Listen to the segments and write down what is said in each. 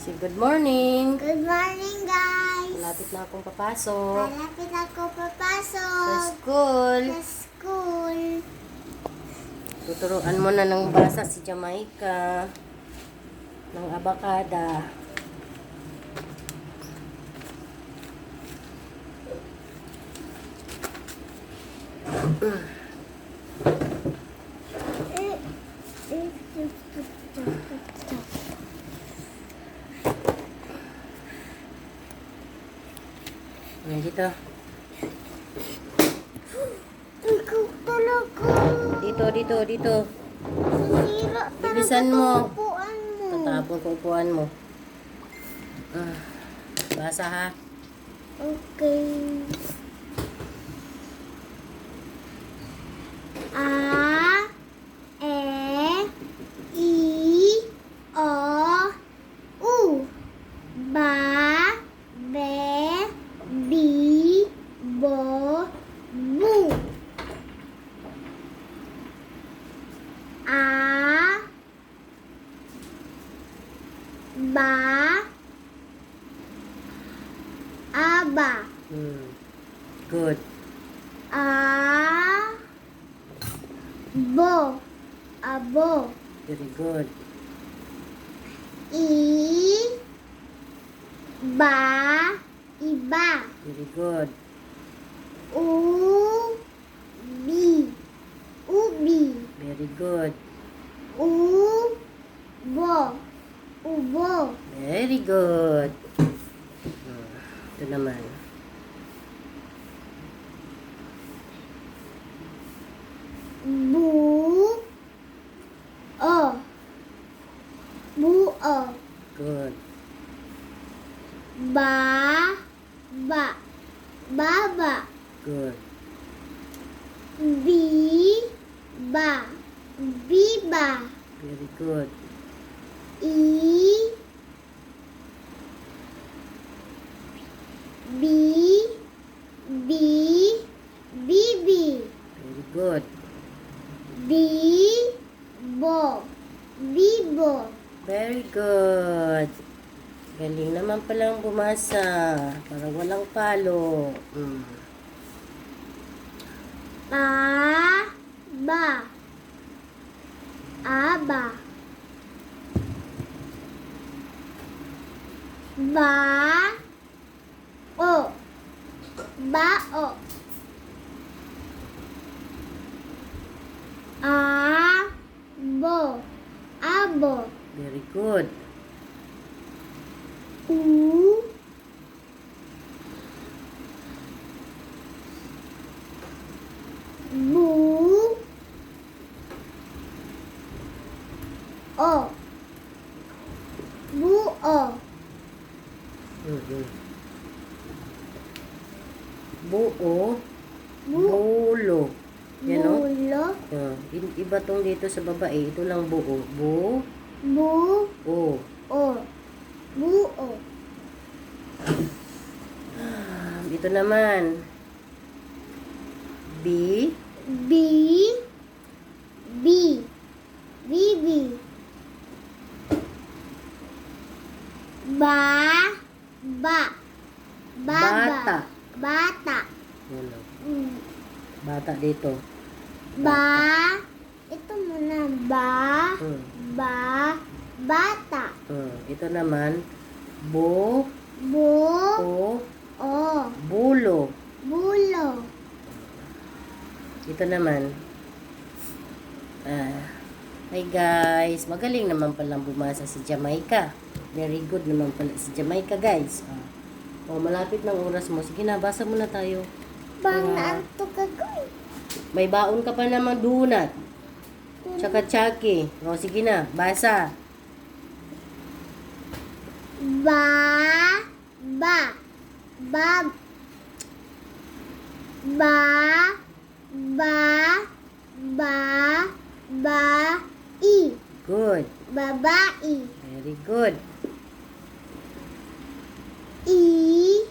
Say good morning. Good morning, guys. Malapit na akong papasok. Malapit ako Sa papasok school. sa school. Tuturuan mo na ng basa si Jamaica. Ng abakada. Ayan dito. Dito, dito, dito. Bilisan mo. Tatapon ko upuan mo. Ah, basa ha. Okay. A E I O U Ba Be Bi Bo Bu A Ba Aba Hmm. Good. A Bo Abo Very good. I Ba Iba Very good. U Bi Ubi Very good. U Bo Ubo Very good. Ito naman. Bu Bu O Good. Ba Ba Baba Good. Bi Ba Biba Very good. I Bi Bi Bibi Very good. Bi Bo Bibo Very good. Galing naman palang bumasa. Parang walang palo. Hmm. A Ba Aba Ba O Bao A Bo Abo Very good. U Bu O Bu O Mhm. Buo. Bu Bulo. Yan o. Bulo Uh, iba tong dito sa babae. Ito lang buo. Bu. Bu O. O Bu O Um, ito naman. Bi. Bi Bi Bibi Ba Ba Baba Bata. Bata Yan o. Mm. Bata dito. Ba Ito muna Ba Hmm. Ba Bata Hmm. Ito naman. Bu. Bu O. O Bulo. Bulo Ito naman. Ah. Hi guys. Magaling naman palang bumasa si Jamaica. Very good naman pala si Jamaica guys. Ah. Oh, malapit ng oras mo. Sige na, basa muna tayo. Bang Ah. naantok ako eh. May baon ka pa naman donut. Tsaka tsaki. O, sige na, basa. Ba Ba Ba Ba Ba Ba Ba I Good. Babai Very good. I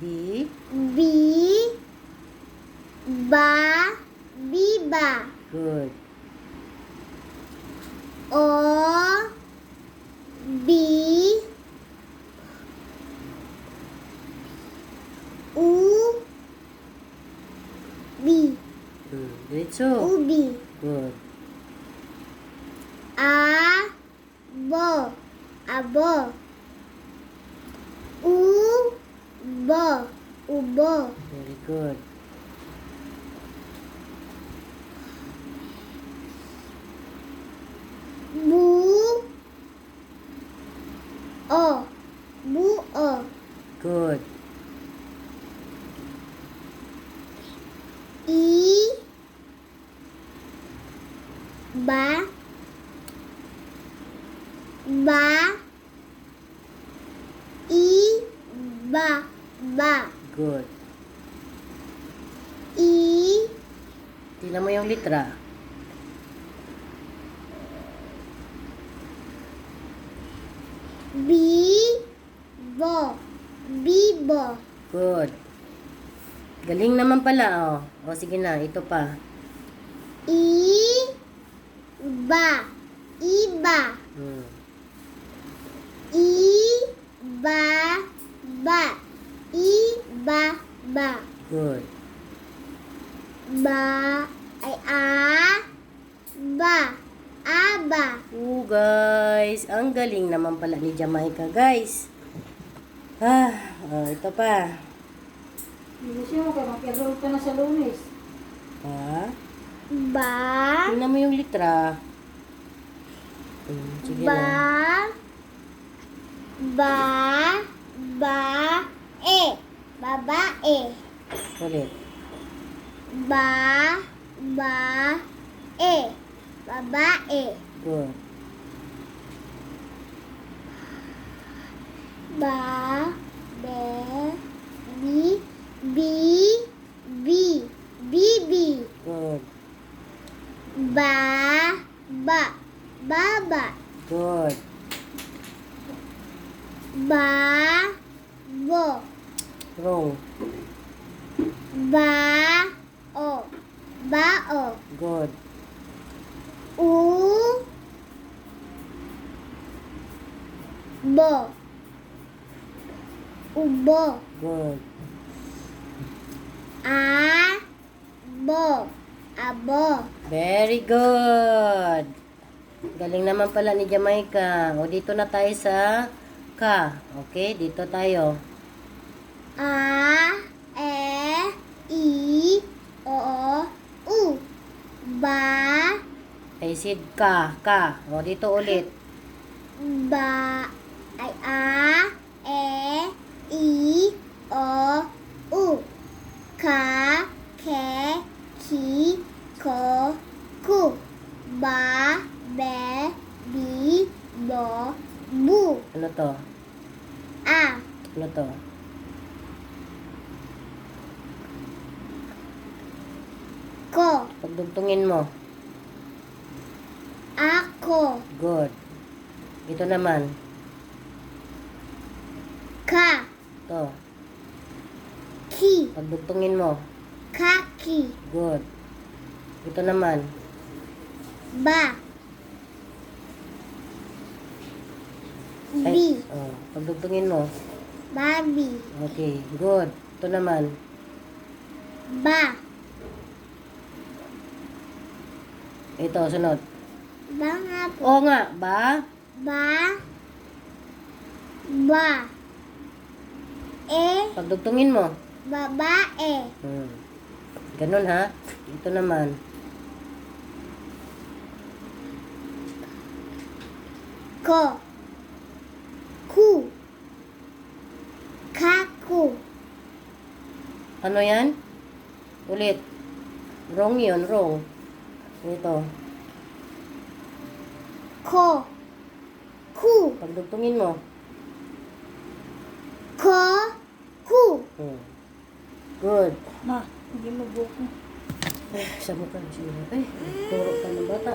B. Bi Ba Biba Good. O Diretso. Ubi. Good. A. Bo. Abo. U. Bo. Ubo. Very good. Bu. O. Buo. Good. I. Ba. Ba. I. Ba. Ba. Good. I. Tingnan mo yung litra. Bi. Bo. Bibo. Good. Galing naman pala, oh. O, sige na. Ito pa. I. Ba. Iba. Hmm. I. Ba. Ba. Iba. Ba. Good. Ba. Ay a. Ba. Aba. Oo, guys. Ang galing naman pala ni Jamaica, guys. Ah, oh, ito pa. Bilis mo kaya mag-enroll ka na sa lunes. Ha? Ba. Tingnan mo yung litra. Hmm, sige Ba. na. Ba. Ba. E. Babae. Ulit. Ba. Ba. E. Babae. Good. Ba. Be. Bi. Bi. Bi. Bibi. Good. Ba. Ba. Baba. Good. Ba. Bo. Wrong. Ba. O. Bao. Good. U. Bo. Ubo. Good. A. Bo. Abo. Very good. Galing naman pala ni Jamaica. O, dito na tayo sa ka. Okay, dito tayo. A. E. I. O. U. Ba. I said ka, ka. O, dito ulit. Ba. Ay a. E. I. O. U. Ka. Ke. Ki. Ko. Ku. Ba. Be. Bi. Bo. Bu. Ano to? A. Ano to? Ko. Pagdugtungin mo. Ako. Good. Ito naman. Ka. To. Ki. Pagdugtungin mo. Kaki. Good. Ito naman. Ba. Bi. Ay, oh, pagdugtungin mo. Babi. Okay, good. Ito naman. Ba. Ito, sunod. Ba nga po. Oo nga, ba? Ba. Ba. E. Pagdugtungin mo. Babae. Hmm. Ganun ha. Ito naman. Ko. Ku. Kaku. Ano yan? Ulit. Wrong yun, wrong. Ito. Ko. Ku. Pagdugtungin mo. Ko. Ku. Hmm. Good. Ma, hindi mo buko. Ay, sa mukha siya. Ay, turo ka ng bata.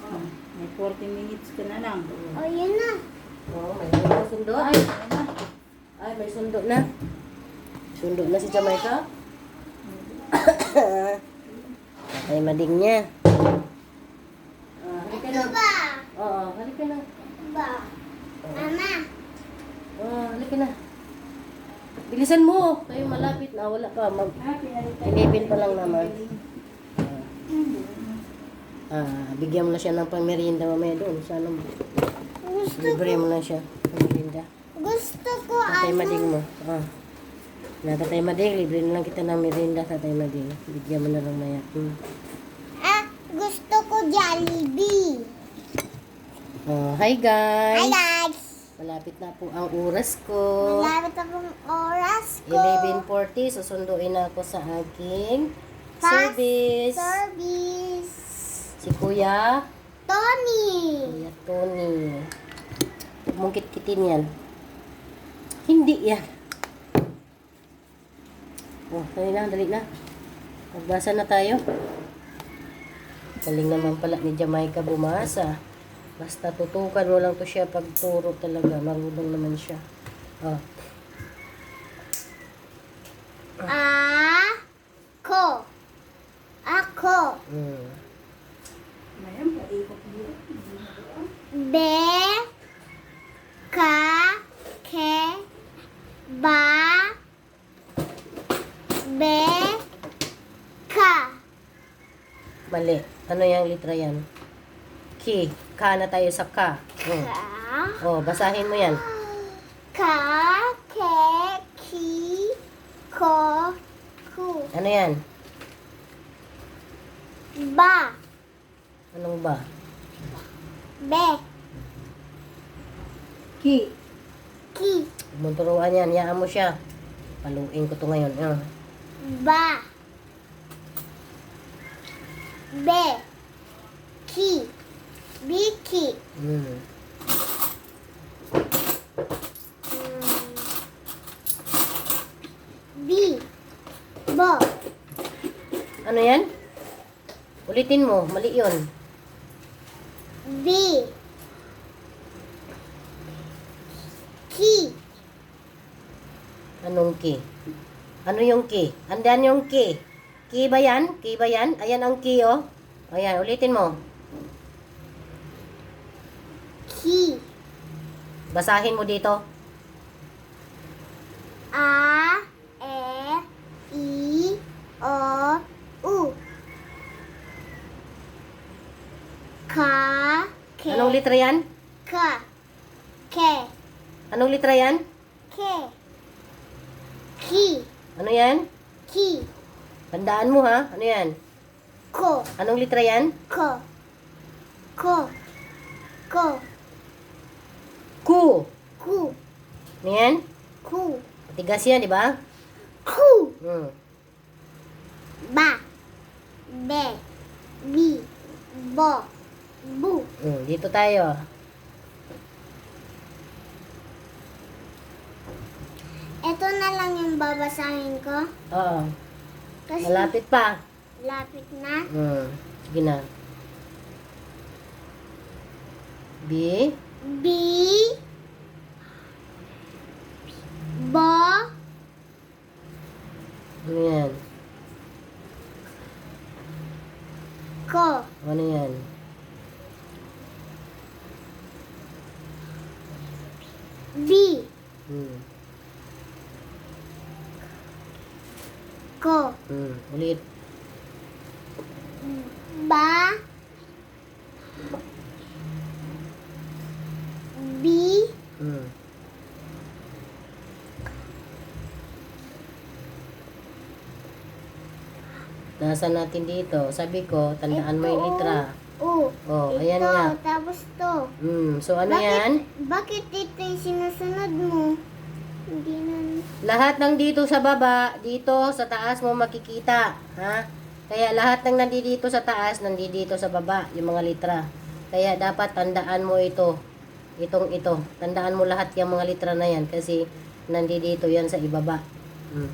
Oh, may 40 minutes ka na lang. O, yun na. Oo, may, may sundo. Ay, na? Ay, may sundo na. Sundo na si Jamaica. Ay, mading niya. Ah, halika na. Ba. Oo, halika na. Ba. Mama. Oh, halika na. Bilisan mo. Kayo malapit na. Ah, wala pa. Mag Ah, pinalitan. 11 pa lang naman. Ah, bigyan mo na siya ng pangmerienda mamaya doon. Sana Gusto, libre mo na siya ng merienda. gusto ko Tatay ano. Mading mo. Ah. Na Tatay Mading, libre na lang kita ng merienda, Tatay Mading. Bigyan mo na lang maya. Hmm. Ah, gusto ko Jollibee. Oh, hi guys! Hi guys. Malapit na po ang oras ko. Malapit na pong oras ko. 11.40, susunduin na ako sa aking Fast service. Service. Si Kuya, Tony. Kuya Tony. Huwag mong kitkitin yan. Hindi yan. Oh, dali na, dali na. Magbasa na tayo. Galing naman pala ni Jamaica bumasa. Basta tutukan mo lang to siya pagturo talaga. Marunong naman siya. Oh. Ako. Ako. Mm. Be. Ka. Ke. Ba. Be. Ka. Mali. Ano yung litra yan? Ki. Ka na tayo sa ka. Mm. Ka. Oh, basahin mo yan. Ka. Ke. Ki. Ko. Ku. Ano yan? Ba. Anong ba? Be. Ki. Ki. Huwag turuan yan. Yaan mo siya. Paluin ko to ngayon. Ah. Ba. Be. Ki. Biki. Mm. Bi. Bo. Ano yan? Ulitin mo. Mali yun. Bi. Ki. Anong ki? Ano yung ki? Andan yung ki. Ki ba yan? Ki ba yan? Ayan ang ki, oh. Ayan, ulitin mo. Ki. Basahin mo dito. A. E. I. O. U. Ka. Ke. Anong litra yan? Ka. Ke. Anong litra yan? Ke. Ki. Ano yan? Ki. Tandaan mo, ha? Ano yan? Ko. Anong litra yan? Ko. Ko. Ko. Ku. Ku. Ano yan? Ku. Matigas yan, di ba? Ku. Hmm. Ba. Be. Bi. Bo. Bu. Hmm, dito tayo. Ito babasahin ko. Oo. Kasi Malapit pa. lapit na. Hmm. Sige na. B. Bi. Bo. Ano yan? Ko. Ano yan? Bi. Hmm. Ko. Hmm. Ulit. Ba. Bi. Hmm. Nasa natin dito. Sabi ko, tandaan mo yung litra. U. Oh, ito. ayan nga. Tapos to. Hmm. So, ano bakit, yan? Bakit ito yung sinusunod. Lahat ng dito sa baba, dito sa taas mo makikita. Ha? Kaya lahat ng nandito sa taas, nandito sa baba, yung mga litra. Kaya dapat tandaan mo ito. Itong ito. Tandaan mo lahat yung mga litra na yan kasi nandito yan sa ibaba. Hmm.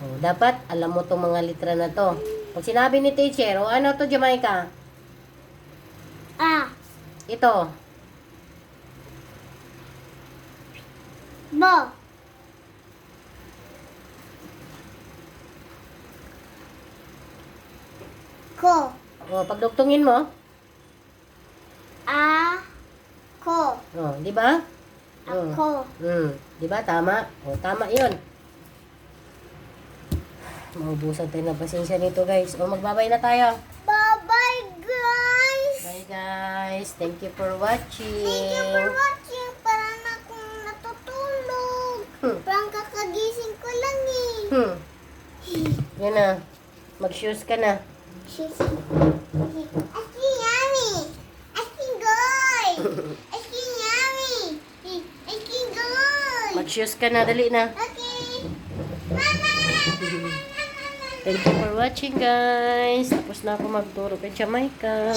Oh, dapat alam mo tong mga litra na to. Pag sinabi ni teacher, o ano to Jamaica? A. Ito. Bo. Ko. O, pagduktungin mo. A. Ko. Oh, di ba? Oh. Ako. Hmm, di ba tama? O, tama 'yon. Maubusan tayo ng pasensya nito guys. O magbabay na tayo. Bye-bye, guys! Bye guys. Thank you for watching. Thank you for watching. Para na akong natutulog. Hmm. Parang kakagising ko lang eh. Hmm. Yan na. Mag-shoes ka na. She's... Aski yummy! Aski goy! Aski yummy! Aski goy! Mag-shoes ka na. Dali na. Okay! Mama! Thank you for watching guys. Tapos na ako magturo kay Jamaica.